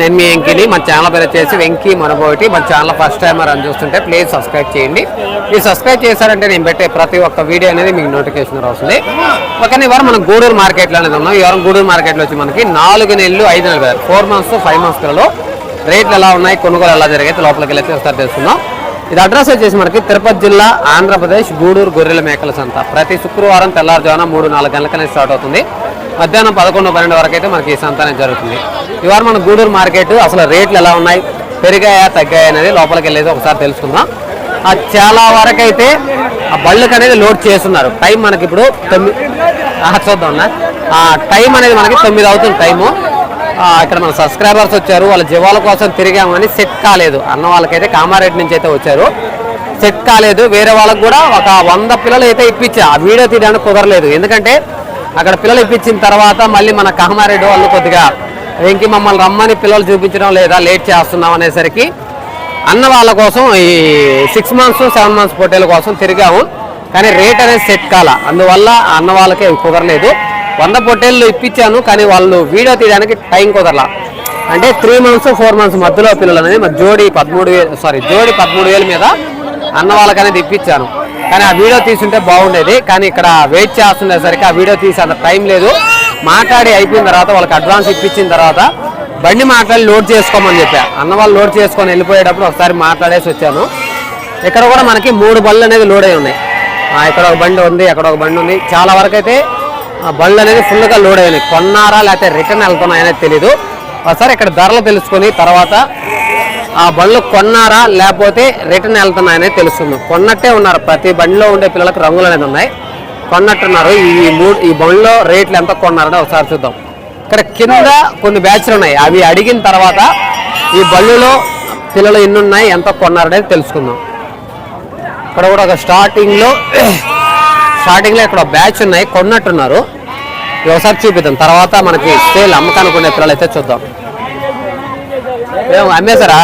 నేను మీ వెంకీని మన ఛానల్ పేరు వచ్చేసి వెంకీ మనబోటి. మన ఛానల్ ఫస్ట్ టైం అని చూస్తుంటే ప్లీజ్ సబ్స్క్రైబ్ చేయండి. మీరు సబ్స్క్రైబ్ చేశారంటే నేను పెట్టే ప్రతి ఒక్క వీడియో అనేది మీకు నోటిఫికేషన్ వస్తుంది. ఓకే ఇవాళ మనం గూడూరు మార్కెట్లో అనేది ఉన్నాం. ఈ గూడూరు మార్కెట్లో వచ్చి మనకి నాలుగు నెలలు ఐదు నెలలు ఫోర్ మంత్స్ ఫైవ్ మంత్స్లలో రేట్లు ఎలా ఉన్నాయి కొనుగోలు ఎలా జరిగాయి లోపలికి వెళ్ళి ఒకసారి తెలుసుకుందాం. ఇది అడ్రస్ వచ్చేసి మనకి తిరుపతి జిల్లా ఆంధ్రప్రదేశ్ గూడూరు గొర్రెల మేకల సంత. ప్రతి శుక్రవారం తెల్లారుజామున మూడు నాలుగు గంటలకనే స్టార్ట్ అవుతుంది. మధ్యాహ్నం పదకొండు పన్నెండు వరకు అయితే మనకి ఈ సంతానం జరుగుతుంది. ఇవాళ మన గూడూరు మార్కెట్ అసలు రేట్లు ఎలా ఉన్నాయి? పెరిగాయా తగ్గాయా అనేది లోపలికి వెళ్ళేది ఒకసారి తెలుసుకుందాం. చాలా వరకు అయితే ఆ బళ్ళకి అనేది లోడ్ చేస్తున్నారు. టైం మనకి ఇప్పుడు తొమ్మిది ఆ, చూద్దాం టైం అనేది మనకి తొమ్మిది అవుతుంది టైము. ఇక్కడ మన సబ్స్క్రైబర్స్ వచ్చారు. వాళ్ళ జీవాల కోసం తిరిగామని సెట్ కాలేదు. అన్న వాళ్ళకైతే కామారెడ్డి నుంచి అయితే వచ్చారు. సెట్ కాలేదు. వేరే వాళ్ళకి కూడా ఒక వంద పిల్లలు అయితే ఇప్పించా. ఆ వీడియో తీయడానికి కుదరలేదు. ఎందుకంటే అక్కడ పిల్లలు ఇప్పించిన తర్వాత మళ్ళీ మన కామారెడ్డి వాళ్ళు కొద్దిగా వెంకి మమ్మల్ని రమ్మని పిల్లలు చూపించడం లేదా లేట్ చేస్తున్నాం అనేసరికి అన్న వాళ్ళ కోసం ఈ సిక్స్ మంత్స్ సెవెన్ మంత్స్ పోటీల కోసం తిరిగాము. కానీ రేట్ అనేది సెట్ కాల. అందువల్ల అన్న వాళ్ళకే కుదరలేదు. వంద పొట్టేళ్ళు ఇప్పించాను కానీ వాళ్ళు వీడియో తీయడానికి టైం కుదరలా. అంటే త్రీ మంత్స్ ఫోర్ మంత్స్ మధ్యలో పిల్లలు అనేది జోడి పదమూడు వేలు సారీ జోడి పదమూడు వేల మీద అన్న వాళ్ళకనేది ఇప్పించాను. కానీ ఆ వీడియో తీసుంటే బాగుండేది. కానీ ఇక్కడ వెయిట్ చేస్తుండేసరికి ఆ వీడియో తీసే అంత టైం లేదు. మాట్లాడి అయిపోయిన తర్వాత వాళ్ళకి అడ్వాన్స్ ఇప్పించిన తర్వాత బండి మాట్లాడి లోడ్ చేసుకోమని చెప్పా. అన్న వాళ్ళు లోడ్ చేసుకొని వెళ్ళిపోయేటప్పుడు ఒకసారి మాట్లాడేసి వచ్చాను. ఇక్కడ కూడా మనకి మూడు బళ్ళు అనేది లోడ్ అయి ఉన్నాయి. ఆ, ఇక్కడ ఒక బండి ఉంది అక్కడ ఒక బండి ఉంది. చాలా వరకు అయితే ఆ బళ్ళు అనేది ఫుల్గా లోడ్ అయినాయి. కొన్నారా లేకపోతే రిటర్న్ వెళ్తున్నాయనేది తెలీదు. ఒకసారి ఇక్కడ ధరలు తెలుసుకొని తర్వాత ఆ బళ్ళు కొన్నారా లేకపోతే రిటర్న్ వెళ్తున్నాయనేది తెలుస్తుంది. కొన్నట్టే ఉన్నారు. ప్రతి బండిలో ఉండే పిల్లలకు రంగులు అనేది ఉన్నాయి. కొన్నట్టున్నారు. ఈ మూడు ఈ బండ్లో రేట్లు ఎంత కొన్నారని ఒకసారి చూద్దాం. ఇక్కడ కింద కొన్ని బ్యాచ్లు ఉన్నాయి. అవి అడిగిన తర్వాత ఈ బళ్ళులో పిల్లలు ఎన్ని ఉన్నాయి ఎంత కొన్నారనేది తెలుసుకుందాం. ఇక్కడ కూడా ఒక స్టార్టింగ్లో స్టార్టింగ్లో ఇక్కడ బ్యాచ్ ఉన్నాయి. కొన్నట్టున్నారు. ఒకసారి చూపిద్దాం. తర్వాత మనకి సేల్ అమ్మకానికి ఉండే పిల్లలు అయితే చూద్దాం. ఏం అమ్మేశారా?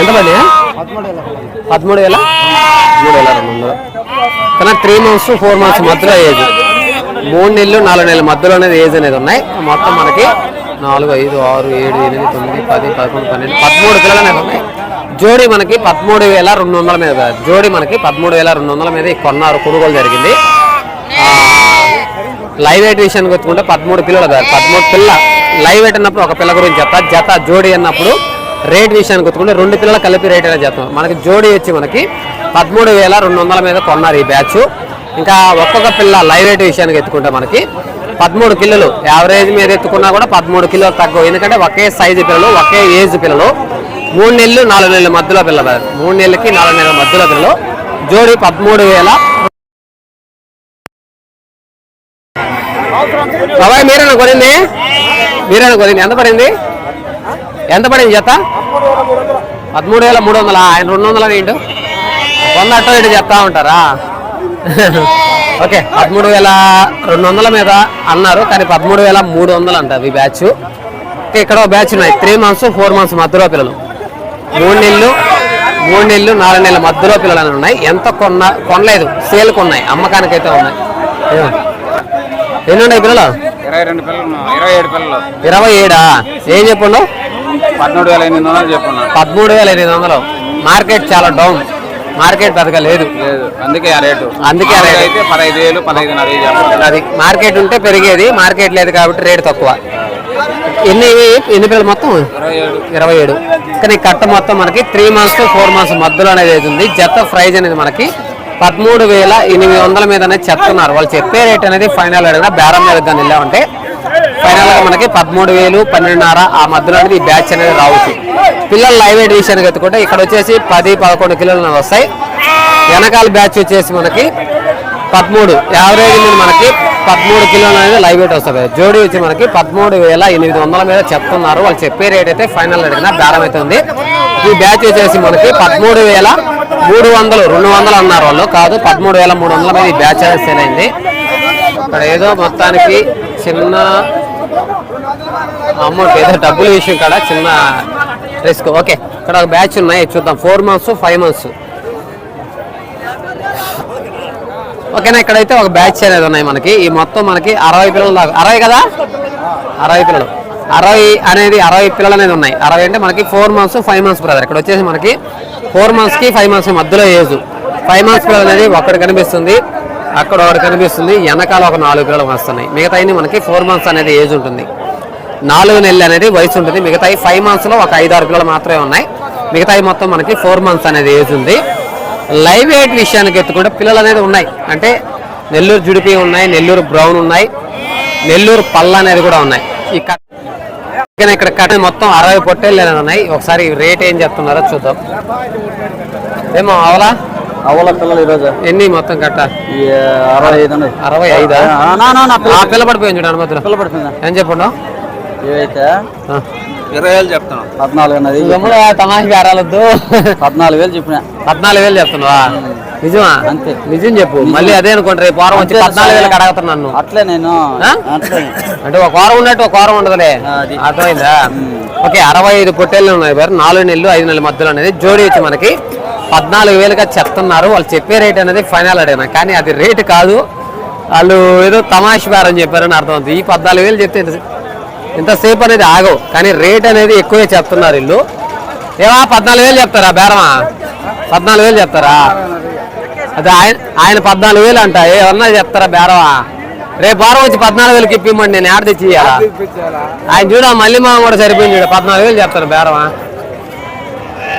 ఎంత పడి పదమూడు వేల మూడు వేల రెండు వందలు కానీ త్రీ మంత్స్ ఫోర్ మంత్స్ మధ్యలో ఏజ్ మూడు నెలలు నాలుగు నెలల మధ్యలో అనేది ఏజ్ అనేది ఉన్నాయి. మొత్తం మనకి నాలుగు ఐదు ఆరు ఏడు ఎనిమిది తొమ్మిది పది పదకొండు పన్నెండు పదమూడు పిల్లలు అనేది ఉన్నాయి. జోడీ మనకి పదమూడు వేల రెండు వందల మీద జోడీ మనకి పదమూడు వేల రెండు వందల మీద కొన్నారు కొనుగోలు జరిగింది. లైవ్ విషయానికి వచ్చుకుంటే పదమూడు ధర పదమూడు పిల్ల. లైవ్ ఎట్ అన్నప్పుడు ఒక పిల్ల గురించి చెప్తా. జత జోడి అన్నప్పుడు రేట్ విషయానికి గుర్తుకుంటే రెండు పిల్లలు కలిపి రేట్ అనేది చెప్తాం మనకి జోడి వచ్చి మనకి పదమూడు వేల రెండు వందల మీద కొన్నారు ఈ బ్యాచ్. ఇంకా ఒక్కొక్క పిల్ల లైవ్ రేట్ విషయానికి ఎత్తుకుంటే మనకి పదమూడు కిలోలు. యావరేజ్ మీద ఎత్తుకున్నా కూడా పదమూడు కిలోలు తక్కువ. ఎందుకంటే ఒకే సైజు పిల్లలు ఒకే ఏజ్ పిల్లలు. మూడు నెలలు నాలుగు నెలల మధ్యలో పిల్లలు మూడు నెలలకి నాలుగు నెలల మధ్యలో పిల్లలు. జోడి పదమూడు వేల. బాబాయ్ మీరేనా కొనింది? మీరే కొనింది ఎంత పడింది? ఎంత పడింది జత? పదమూడు వేల మూడు వందల? ఆయన రెండు వందల ఏంటి? వంద అట్టో ఇటు చెప్తా ఉంటారా? ఓకే పదమూడు వేల రెండు వందల మీద అన్నారు కానీ పదమూడు వేల మూడు వందలు అంటారు ఈ బ్యాచ్. ఇక్కడ బ్యాచ్ ఉన్నాయి. త్రీ మంత్స్ ఫోర్ మంత్స్ మధ్యలో పిల్లలు. మూడు నెలలు మూడు నెలలు నాలుగు నెలల మధ్యలో పిల్లలు అని ఉన్నాయి. ఎంత కొన్న కొనలేదు. సేల్కి ఉన్నాయి అమ్మకానికి అయితే ఉన్నాయి. ఎన్ని ఉన్నాయి పిల్లలు? ఇరవై రెండు పిల్లలు. ఇరవై ఏడు పిల్లలు. ఇరవై ఏడా? ఏం చెప్పండు? పదమూడు వేల ఎనిమిది వందలు చెప్పున్నాను పదమూడు వేల ఎనిమిది వందలు. మార్కెట్ చాలా డౌన్. మార్కెట్ పెద్దగా లేదు. లేదు. అందుకే ఆ రేటు. అందుకే ఆ రేటు. మామూలుగా అయితే పదహైదు వేలు పదహైదున్నర వేలు చెప్పాలి అది మార్కెట్ ఉంటే పెరిగేది మార్కెట్ లేదు కాబట్టి రేటు తక్కువ. ఎన్ని ఎన్ని పిల్లలు మొత్తం? ఇరవై ఏడు. కానీ కట్ట మొత్తం మనకి త్రీ మంత్స్ ఫోర్ మంత్స్ మధ్యలో అనేది అవుతుంది జత ప్రైజ్ అనేది మనకి పదమూడు వేల ఎనిమిది వందల మీద అనేది చెప్తున్నారు. వాళ్ళు చెప్పే రేట్ అనేది ఫైనల్ అడిగిన బేరం మీద కానీ వెళ్ళామంటే ఫైనల్ మనకి పదమూడు వేలు పన్నెండున్నర ఆ మధ్యలో అనేది ఈ బ్యాచ్ అనేది రావచ్చు. పిల్లలు లైవ్ ఎయిట్ విషయానికి ఎత్తుకుంటే ఇక్కడ వచ్చేసి పది పదకొండు కిలోలు వస్తాయి. వెనకాల బ్యాచ్ వచ్చేసి మనకి పదమూడు. యావరేజ్ మీద మనకి పదమూడు కిలోలు అనేది లైవ్ వెయిట్ వస్తుంది. జోడీ వచ్చి మనకి పదమూడు వేల ఎనిమిది వందల మీద చెప్తున్నారు. వాళ్ళు చెప్పే రేట్ అయితే ఫైనల్ అడిగిన బేరం అయితే ఉంది. ఈ బ్యాచ్ వచ్చేసి మనకి పదమూడు వేల మూడు వందలు రెండు వందలు అన్నారు వాళ్ళు. కాదు పదమూడు వేల మూడు వందల మీద బ్యాచ్ సేల్ అయింది. ఇక్కడ ఏదో మొత్తానికి చిన్న అమౌంట్ ఏదో డబ్బుల విషయం కాడ చిన్న రిస్క్ ఓకే ఇక్కడ ఒక బ్యాచ్ ఉన్నాయి. చూద్దాం. ఫోర్ మంత్స్ ఫైవ్ మంత్స్ ఓకేనా ఇక్కడైతే ఒక బ్యాచ్ అనేది ఉన్నాయి మనకి. ఈ మొత్తం మనకి అరవై పిల్లలు దాకా. అరవై కదా? అరవై పిల్లలు. అరవై అనేది అరవై పిల్లలు అనేది ఉన్నాయి. అరవై అంటే మనకి four months five months brother ఇక్కడ వచ్చేసి మనకి ఫోర్ మంత్స్కి ఫైవ్ మంత్స్ మధ్యలో ఏజ్ ఫైవ్ మంత్స్ పిల్లలు అనేది ఒకటి కనిపిస్తుంది. అక్కడ ఒకటి కనిపిస్తుంది. వెనకాల ఒక నాలుగు పిల్లలు వస్తున్నాయి. మిగతాయి మనకి ఫోర్ మంత్స్ అనేది ఏజ్ ఉంటుంది. నాలుగు నెలలు అనేది వయసు ఉంటుంది. మిగతాయి ఫైవ్ మంత్స్లో ఒక ఐదు ఆరు పిల్లలు మాత్రమే ఉన్నాయి. మిగతాయి మొత్తం మనకి ఫోర్ మంత్స్ అనేది ఏజ్ ఉంది. లైవ్ ఎయిట్ విషయానికి ఎత్తుకుంటే పిల్లలు అనేది ఉన్నాయి. అంటే నెల్లూరు జుడిపి ఉన్నాయి నెల్లూరు బ్రౌన్ ఉన్నాయి నెల్లూరు పళ్ళ అనేది కూడా ఉన్నాయి. ఈ కట్ ఇక్కడ ఇక్కడ కట్ మొత్తం అరవై పొట్టేళ్ళు ఉన్నాయి? ఒకసారి రేట్ ఏం చెప్తున్నారో చూద్దాం. ఏమో అవలా? అవల పిల్లలు ఈరోజు. ఎన్ని మొత్తం కట్ట? ఈ అరవై ఐదు అరవై ఐదా? ఆ, నా, నా, నా పిల్ల పడిపోయింది చూడు అనుమతులు పిల్ల పడుతుందా ఏం చెప్పండు? ఇవైతే ఇరవై వేలు చెప్తాను పద్నాలుగు తమాష బేరాలొద్దు పద్నాలుగు వేలు చెప్పిన. పద్నాలుగు వేలు చెప్తున్నావా? నిజమా? అంతే. నిజం చెప్పు. మళ్ళీ అదే అనుకోండి రేపు వారం వచ్చి పద్నాలుగు వేలకు అడగతాను నన్ను. అట్లే నేను. అంటే ఒక వారం ఉన్నట్టు ఒక వారం ఉండదులే. అర్థమైందా? ఓకే అరవై ఐదు పొట్టేళ్ళు ఉన్నాయి బారు నాలుగు నెలలు ఐదు నెలల మధ్యలో అనేది జోడి వచ్చి మనకి పద్నాలుగు వేలుగా చెప్తున్నారు. వాళ్ళు చెప్పే రేట్ అనేది ఫైనల్ అడిగిన. కానీ అది రేటు కాదు. వాళ్ళు ఏదో తమాష్ బేరం చెప్పారని అర్థం అవుతుంది. ఈ పద్నాలుగు వేలు చెప్తే ఇంత- ఇంతసేపు అనేది ఆగవు. కానీ రేట్ అనేది ఎక్కువే చెప్తున్నారు వీళ్ళు ఏవా పద్నాలుగు వేలు చెప్తారా బేరమా? పద్నాలుగు వేలు చెప్తారా? అదే ఆయన ఆయన పద్నాలుగు వేలు అంట. ఏమన్నా చెప్తారా బేరమా రేపు వారం వచ్చి పద్నాలుగు వేలకి ఇప్పిమ్మండి నేను ఆడ తెచ్చి? ఆయన చూడ మళ్ళీ మా కూడా సరిపోయింది చూడ. పద్నాలుగు వేలు చెప్తాను బేరమా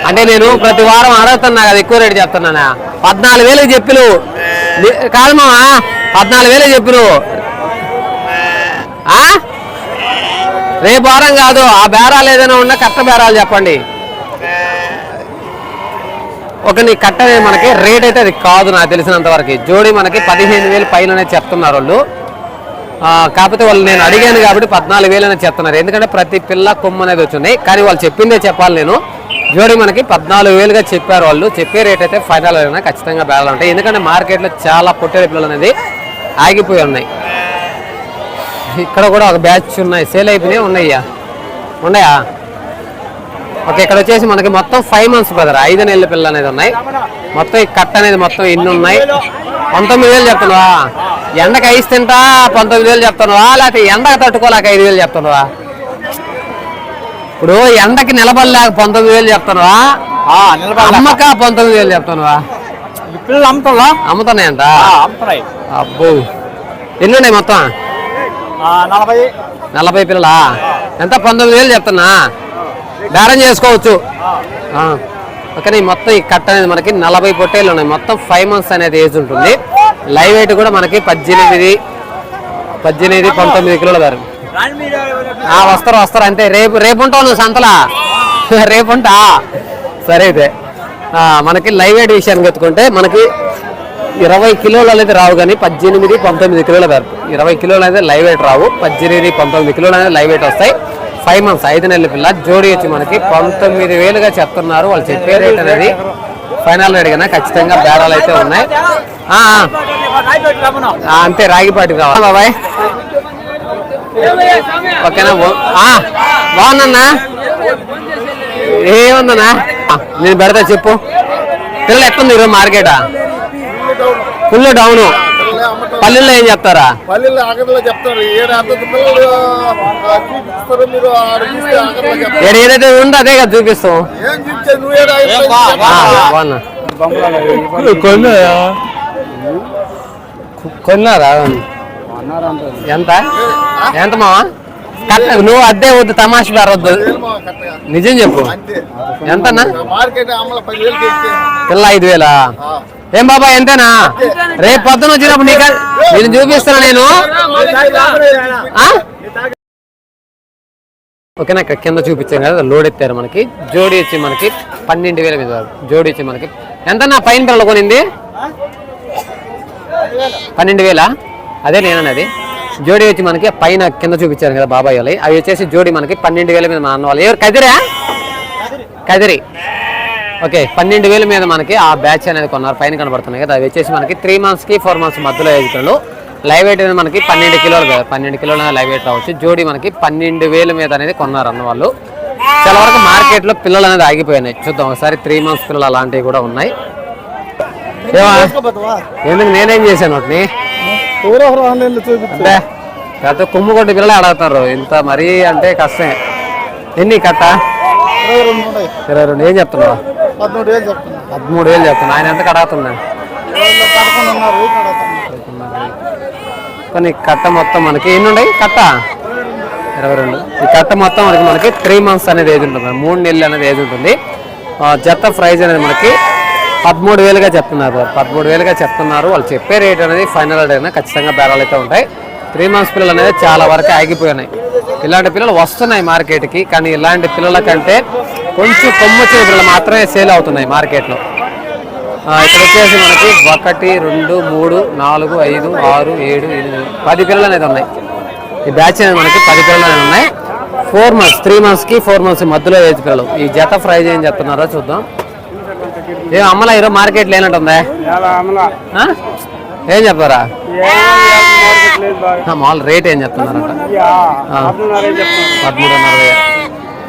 అంటే నేను ప్రతి వారం అడుగుతున్నా కదా ఎక్కువ రేటు చెప్తున్నానా? పద్నాలుగు వేలకు చెప్పి నువ్వు కాదు మావా పద్నాలుగు వేలకు చెప్పి నువ్వు? రేపు వారం కాదు ఆ బేరాలు ఏదైనా ఉన్నా కట్ట బేరాలు చెప్పండి. ఒకని నీ కట్ట అనేది మనకి రేట్ అయితే అది కాదు నాకు తెలిసినంత వరకు. జోడి మనకి పదిహేను వేలు పైననే చెప్తున్నారు వాళ్ళు. కాకపోతే వాళ్ళు నేను అడిగాను కాబట్టి పద్నాలుగు వేలు అనేది చెప్తున్నారు. ఎందుకంటే ప్రతి పిల్ల కొమ్ము అనేది వచ్చింది. కానీ వాళ్ళు చెప్పిందే చెప్పాలి నేను. జోడి మనకి పద్నాలుగు వేలుగా చెప్పారు వాళ్ళు. చెప్పే రేట్ అయితే ఫైనల్ అయినా ఖచ్చితంగా బేరాలు ఉంటాయి. ఎందుకంటే మార్కెట్లో చాలా పొట్టేల పిల్లలు అనేది ఆగిపోయి ఉన్నాయి. ఇక్కడ కూడా ఒక బ్యాచ్ ఉన్నాయి. సేల్ అయిపోయినాయి. ఉన్నాయ్యా ఉన్నాయా? ఓకే ఇక్కడ వచ్చేసి మనకి మొత్తం ఫైవ్ మంత్స్ బ్రదర్ ఐదు నెలల పిల్లలు అనేది ఉన్నాయి. మొత్తం ఈ కట్ట అనేది మొత్తం ఇన్ని ఉన్నాయి. పంతొమ్మిది వేలు చెప్తున్నావా? ఎండకి ఐస్ తింటా పంతొమ్మిది వేలు చెప్తున్నావా? లేకపోతే ఎండకు తట్టుకోలేక ఐదు వేలు చెప్తున్నావా? ఇప్పుడు ఎండకి నిలబడలేక పంతొమ్మిది వేలు చెప్తున్నావా? అమ్మక పంతొమ్మిది వేలు చెప్తున్నావా? పిల్లలు అమ్ముతా అమ్ముతున్నాయంట? అమ్ముతున్నాయి. అబ్బో. ఎన్ని ఉన్నాయి మొత్తం? నలభై. నలభై పిల్లలా? ఎంత? పంతొమ్మిది వేలు చెప్తున్నా? బేరం చేసుకోవచ్చు. ఆ. ఓకేనా ఈ మొత్తం ఈ కట్ట అనేది మనకి నలభై పొట్టేళ్ళు ఉన్నాయి. మొత్తం ఫైవ్ మంత్స్ అనేది ఏజ్ ఉంటుంది. లైవ్ వెయిట్ కూడా మనకి పద్దెనిమిది పద్దెనిమిది పంతొమ్మిది కిలోల గారు ఆ, వస్తారు వస్తారు. అంతే. రేపు రేపు ఉంటావు నువ్వు సంతలా? రేపు ఉంటా? సరే అయితే. మనకి లైవ్ వెయిట్ విషయానికి ఎత్తుకుంటే మనకి ఇరవై కిలోలు అనేది రావు కానీ పద్దెనిమిది పంతొమ్మిది కిలోల వరకు ఇరవై కిలోలు అనేది లైవ్ వెయిట్ రావు. పద్దెనిమిది పంతొమ్మిది కిలోలు అనేది లైవ్ వెయిట్ వస్తాయి. ఫైవ్ మంత్స్ ఐదు నెలల పిల్ల జోడి వచ్చి మనకి పంతొమ్మిది వేలుగా చెప్తున్నారు. వాళ్ళు చెప్పే రేట్ అనేది ఫైనల్ అడిగినా ఖచ్చితంగా బేరాలు అయితే ఉన్నాయి. ఆ, అంతే రాగిపాటి కావాలి. బాబాయ్. ఓకేనా? బాగుందన్నా ఏముందన్నా? నేను పెడతా చెప్పు. పిల్లలు ఎట్లుంది ఈరోజు మార్కెటా? Full down. పల్లెల్లో ఏం చెప్తారా? పల్లెల్లో ఆఖరిలో చెప్తారు. ఏడు అంత పిల్లలు ఆ, చూపిస్తారు మీరు ఆడ చూస్తే ఆఖరిలో చెప్తారు. ఏడు ఏదైతే ఉందో అదే కదా చూపిస్తాం. ఏం నువ్వు ఏడు? బాగున్నా. కొన్నారా? ఎంత? ఎంత మావా? కట్ట నువ్వు అద్దె వద్దు తమాష వద్దు ఏమో కరెక్ట్గా. నిజం చెప్పు. చెప్తే. పిల్ల ఐదు వేలా? ఏం బాబా ఎంతేనా? రేపు పొద్దున వచ్చినప్పుడు నీకు నేను చూపిస్తాను నేను. ఆ? ఓకేనా ఇక్కడ కింద చూపించాను కదా లోడ్ ఎత్తారు మనకి. జోడి వచ్చి మనకి పన్నెండు వేల మీద జోడి వచ్చి మనకి. ఎంత నా పైన పిల్లలు కొనింది? పన్నెండు వేల? అదే నేనన్నది. జోడి వచ్చి మనకి పైన కింద చూపించారు కదా బాబాయ్ వాళ్ళు. అవి వచ్చేసి జోడి మనకి పన్నెండు వేల మీద మా అన్న వాళ్ళు. ఎవరు కదిరా? కదిరి. ఓకే పన్నెండు వేల మీద మనకి ఆ బ్యాచ్ అనేది కొన్నారు. పైన కనబడుతున్నాయి కదా. అవి వచ్చేసి మనకి త్రీ మంత్స్కి ఫోర్ మంత్స్ మధ్యలో ఎదుగుతాడు లైవ్ వెయిట్ అనేది మనకి పన్నెండు కిలోలు కదా. పన్నెండు కిలోలు అనేది లైవ్ వెయిట్ రావచ్చు. జోడి మనకి పన్నెండు వేల మీద అనేది కొన్నారు అన్న వాళ్ళు చాలా వరకు మార్కెట్లో పిల్లలు అనేది ఆగిపోయినాయి. చూద్దాం ఒకసారి త్రీ మంత్స్ పిల్లలు అలాంటివి కూడా ఉన్నాయి. ఎందుకు నేనేం చేశాను వాటిని? పెద్ద కొమ్ము కొట్టి పిల్లలు అడుగుతారు ఇంత మరీ అంటే కష్టమే. ఎన్ని కట్ట? ఇరవై రెండు. ఏం చెప్తున్నావు? పదమూడు వేలు చెప్తున్నా. పదమూడు వేలు చెప్తున్నా. ఆయన ఎంత కడుగుతున్నా. కానీ కట్ట మొత్తం మనకి ఎన్ని ఉన్నాయి కట్ట? ఇరవై రెండు. ఈ కట్ట మొత్తం మనకి మనకి త్రీ మంత్స్ అనేది ఏజ్ ఉంటుంది. మూడు నెలలు అనేది ఏజ్ ఉంటుంది. జత ప్రైజ్ అనేది మనకి పదమూడు వేలుగా చెప్తున్నారు. పదమూడు వేలుగా చెప్తున్నారు. వాళ్ళు చెప్పే రేట్ అనేది ఫైనల్ రేట్ అయినా ఖచ్చితంగా బేరాలు అయితే ఉంటాయి. త్రీ మంత్స్ పిల్లలు అనేది చాలా వరకు ఆగిపోయినాయి. ఇలాంటి పిల్లలు వస్తున్నాయి మార్కెట్కి కానీ ఇలాంటి పిల్లల కంటే కొంచెం కొమ్మొచ్చిన పిల్లలు మాత్రమే సేల్ అవుతున్నాయి మార్కెట్లో ఇక్కడ వచ్చేసి మనకి ఒకటి రెండు మూడు నాలుగు ఐదు ఆరు ఏడు ఎనిమిది పది పిల్లలు అనేది ఉన్నాయి ఈ బ్యాచ్ అనేది మనకి పది పిల్లలు అనేది ఉన్నాయి ఫోర్ మంత్స్ త్రీ మంత్స్కి ఫోర్ మంత్స్ మధ్యలో ఏజ్ పిల్లలు ఈ జత ప్రైజ్ ఏం చెప్తున్నారో చూద్దాం ఏం అమ్మలా ఈరోజు మార్కెట్ లేనట్టుందా? ఏం చెప్తారా మామూలు రేట్ ఏం చెప్తున్నారంట. పదమూడున్నర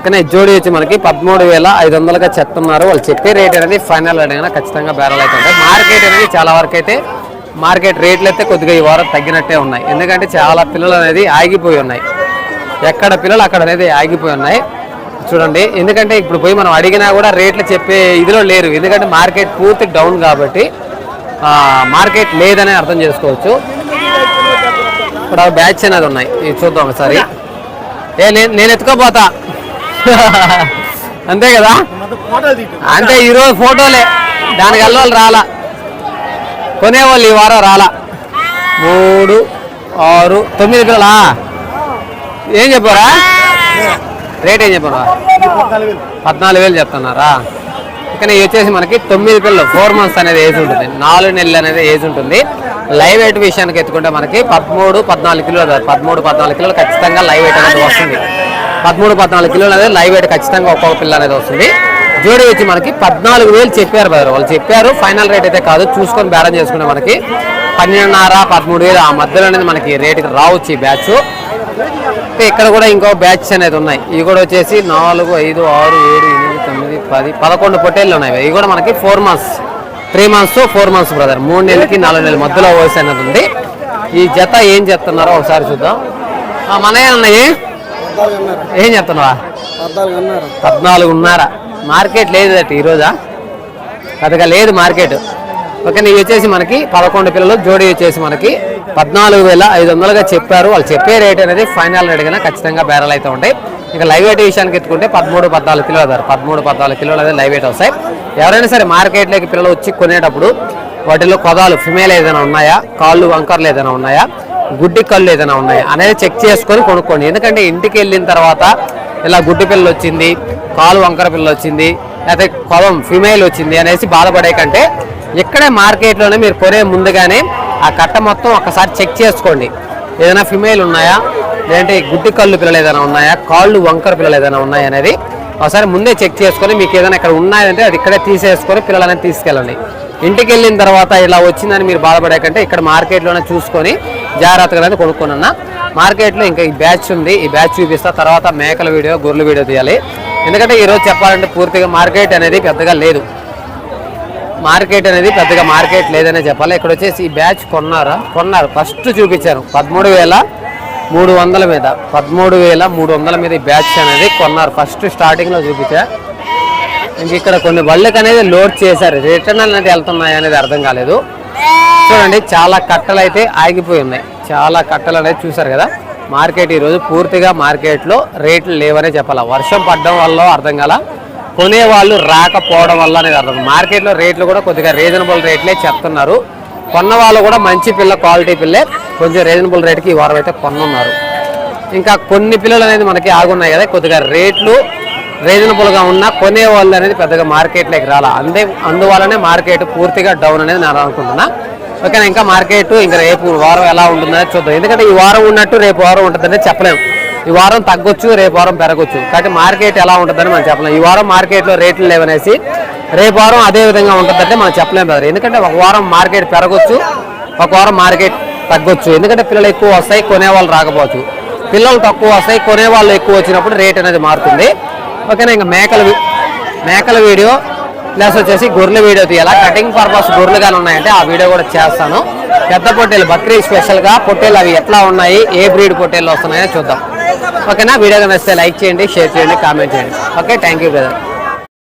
పక్కనే కానీ జోడి వచ్చి మనకి పదమూడు వేల ఐదు వందలుగా చెప్తున్నారు. వాళ్ళు చెప్పే రేట్ అనేది ఫైనల్ రేట్ అయినా ఖచ్చితంగా బేరాలు అయితే ఉంటాయి. మార్కెట్ అనేది చాలా వరకు అయితే మార్కెట్ రేట్లు అయితే కొద్దిగా ఈ వారం తగ్గినట్టే ఉన్నాయి. ఎందుకంటే చాలా పిల్లలు అనేది ఆగిపోయి ఉన్నాయి. ఎక్కడ పిల్లలు అక్కడ అనేది ఆగిపోయి ఉన్నాయి. చూడండి. ఎందుకంటే ఇప్పుడు పోయి మనం అడిగినా కూడా రేట్లు చెప్పే ఇదిలో లేరు. ఎందుకంటే మార్కెట్ పూర్తి డౌన్ కాబట్టి మార్కెట్ లేదని అర్థం చేసుకోవచ్చు. ఇప్పుడు బ్యాచ్ అనేది ఉన్నాయి. చూద్దాం ఒకసారి. ఏ నేను నేను ఎత్తుకోపోతా అంతే కదా? అంటే ఈరోజు ఫోటోలే. దానికి వెళ్ళాలి రాలా. కొనేవాళ్ళు ఈ వారం రాలా. మూడు ఆరు తొమ్మిది పిల్లలా? ఏం చెప్పారా? రేట్ ఏం చెప్పారా? పద్నాలుగు వేలు చెప్తున్నారా? ఇవి వచ్చేసి మనకి తొమ్మిది పిల్లలు ఫోర్ మంత్స్ అనేది ఏజ్ ఉంటుంది. నాలుగు నెలలు అనేది ఏజ్ ఉంటుంది. లైవ్ వెయిట్ విషయానికి ఎత్తుకుంటే మనకి పదమూడు పద్నాలుగు కిలోలు పదమూడు పద్నాలుగు కిలోలు ఖచ్చితంగా లైవ్ వెయిట్ అనేది వస్తుంది. పదమూడు పద్నాలుగు కిలోలు అనేది లైవ్ వెయిట్ ఖచ్చితంగా ఒక్కొక్క పిల్ల అనేది వస్తుంది. జోడి వచ్చి మనకి పద్నాలుగు వేలు చెప్పారు బ్రదర్ వాళ్ళు చెప్పారు ఫైనల్ రేట్ అయితే కాదు చూసుకొని బేరం చేసుకుంటే మనకి పన్నెండున్నర పదమూడు వేలు ఆ మధ్యలో అనేది మనకి రేట్ రావచ్చు ఈ బ్యాచ్ ఇక్కడ కూడా ఇంకో బ్యాచ్ అనేది ఉన్నాయి. ఇవి కూడా వచ్చేసి నాలుగు ఐదు ఆరు ఏడు ఎనిమిది తొమ్మిది పది పదకొండు పొట్టేళ్ళు ఉన్నాయి. ఇవి కూడా మనకి four months three months four months brother మూడు నెలలకి నాలుగు నెలల మధ్యలో వయసు అనేది ఉంది. ఈ జత ఏం చెప్తున్నారో ఒకసారి చూద్దాం. మన ఉన్నాయి ఏం చెప్తున్నావా? పద్నాలుగు ఉన్నారు. మార్కెట్ లేదు అటు ఈరోజా? పెద్దగా లేదు మార్కెట్. ఓకే ఇవి వచ్చేసి మనకి పదకొండు పిల్లలు జోడీ వచ్చేసి మనకి పద్నాలుగు వేల ఐదు వందలుగా చెప్పారు. వాళ్ళు చెప్పే రేట్ అనేది ఫైనల్ రేట్ కన్నా ఖచ్చితంగా బేరాలు అయితే ఉంటాయి. ఇక లైవ్ వెయిట్ విషయానికి ఎత్తుకుంటే పదమూడు పద్నాలుగు కిలోలు అదారు పదమూడు పద్నాలుగు కిలోలు అనేది లైవ్ వెయిట్ వస్తాయి. ఎవరైనా సరే మార్కెట్లోకి పిల్లలు వచ్చి కొనేటప్పుడు వాటిలో కొదాలు ఫిమేల్ ఏదైనా ఉన్నాయా? కాళ్ళు వంకర్లు ఏదైనా ఉన్నాయా? గుడ్డి కళ్ళు ఏదైనా ఉన్నాయా అనేది చెక్ చేసుకొని కొనుక్కోండి. ఎందుకంటే ఇంటికి వెళ్ళిన తర్వాత ఇలా గుడ్డి పిల్లలు వచ్చింది కాలు వంకర పిల్లలు వచ్చింది లేకపోతే కొలం ఫిమేల్ వచ్చింది అనేసి బాధపడే కంటే ఇక్కడే మార్కెట్లోనే మీరు కొనే ముందుగానే ఆ కట్ట మొత్తం ఒకసారి చెక్ చేసుకోండి. ఏదైనా ఫిమేల్ ఉన్నాయా? లేదంటే గుడ్డి కళ్ళు పిల్లలు ఏదైనా ఉన్నాయా? కాళ్ళు వంకర పిల్లలు ఏదైనా ఉన్నాయా అనేది ఒకసారి ముందే చెక్ చేసుకొని మీకు ఏదైనా ఇక్కడ ఉన్నాయంటే అది ఇక్కడే తీసేసుకొని పిల్లలనేది తీసుకెళ్ళండి. ఇంటికి వెళ్ళిన తర్వాత ఇలా వచ్చిందని మీరు బాధపడే కంటే ఇక్కడ మార్కెట్లోనే చూసుకొని జాగ్రత్తగా అనేది కొనుక్కోనన్నా. మార్కెట్లో ఇంకా ఈ బ్యాచ్ ఉంది. ఈ బ్యాచ్ చూపిస్తా. తర్వాత మేకల వీడియో గొర్రెల వీడియో తీయాలి. ఎందుకంటే ఈరోజు చెప్పాలంటే పూర్తిగా మార్కెట్ అనేది పెద్దగా లేదు. మార్కెట్ అనేది పెద్దగా మార్కెట్ లేదనే చెప్పాలి. ఇక్కడ వచ్చేసి ఈ బ్యాచ్ కొన్నారా? కొన్నారు. ఫస్ట్ చూపించాను. పదమూడు వేల మూడు వందల మీద. పదమూడు వేల మూడు వందల మీద ఈ బ్యాచ్ అనేది కొన్నారు. ఫస్ట్ స్టార్టింగ్లో చూపించా. ఇంకా ఇక్కడ కొన్ని బళ్ళకి అనేది లోడ్ చేశారు. రిటర్న్ అనేది వెళ్తున్నాయి అనేది అర్థం కాలేదు. చూడండి చాలా కట్టలు అయితే ఆగిపోయి ఉన్నాయి. చాలా కట్టలు అనేది చూసారు కదా. మార్కెట్ ఈరోజు పూర్తిగా మార్కెట్లో రేట్లు లేవనే చెప్పాలా. వర్షం పడడం వల్ల అర్థం కాల. కొనేవాళ్ళు రాకపోవడం వల్ల అనేది అర్థం. మార్కెట్లో రేట్లు కూడా కొద్దిగా రీజనబుల్ రేట్లే చెప్తున్నారు. కొన్న వాళ్ళు కూడా మంచి పిల్ల క్వాలిటీ పిల్లే. కొంచెం రీజనబుల్ రేట్కి ఈ వారం అయితే కొనున్నారు. ఇంకా కొన్ని పిల్లలు అనేది మనకి ఆగున్నాయి కదా. కొద్దిగా రేట్లు రీజనబుల్గా ఉన్న కొనేవాళ్ళు అనేది పెద్దగా మార్కెట్లోకి రాలా. అందే అందువల్లనే మార్కెట్ పూర్తిగా డౌన్ అనేది నేను అనుకుంటున్నా. ఓకేనా? ఇంకా మార్కెట్ ఇంకా రేపు వారం ఎలా ఉంటుందని చూద్దాం. ఎందుకంటే ఈ వారం ఉన్నట్టు రేపు వారం ఉంటుందని చెప్పలేము ఈ వారం తగ్గొచ్చు రేపు వారం పెరగొచ్చు. కాబట్టి మార్కెట్ ఎలా ఉంటుందని మనం చెప్పలేము ఈ వారం మార్కెట్లో రేట్లు లేవనేసి రేపు వారం అదే విధంగా ఉంటుందంటే మనం చెప్పలేము బ్రదర్. ఎందుకంటే ఒక వారం మార్కెట్ పెరగొచ్చు ఒక వారం మార్కెట్ తగ్గొచ్చు. ఎందుకంటే పిల్లలు ఎక్కువ వస్తాయి కొనేవాళ్ళు రాకపోవచ్చు. పిల్లలు తక్కువ వస్తాయి కొనేవాళ్ళు ఎక్కువ వచ్చినప్పుడు రేట్ అనేది మారుతుంది. ఓకేనా ఇంకా మేకల మేకల వీడియో ప్లస్ వచ్చేసి గొర్రెల వీడియో తీయాలా. కటింగ్ పర్పస్ గొర్రెలు కానీ ఉన్నాయంటే ఆ వీడియో కూడా చేస్తాను. పెద్ద పొట్టేలు బక్రీ స్పెషల్గా పొట్టేలు అవి ఎట్లా ఉన్నాయి ఏ బ్రీడ్ పొట్టేలు వస్తున్నాయో చూద్దాం. ఓకేనా వీడియో కనిస్తే లైక్ చేయండి షేర్ చేయండి కామెంట్ చేయండి. Okay thank you brother.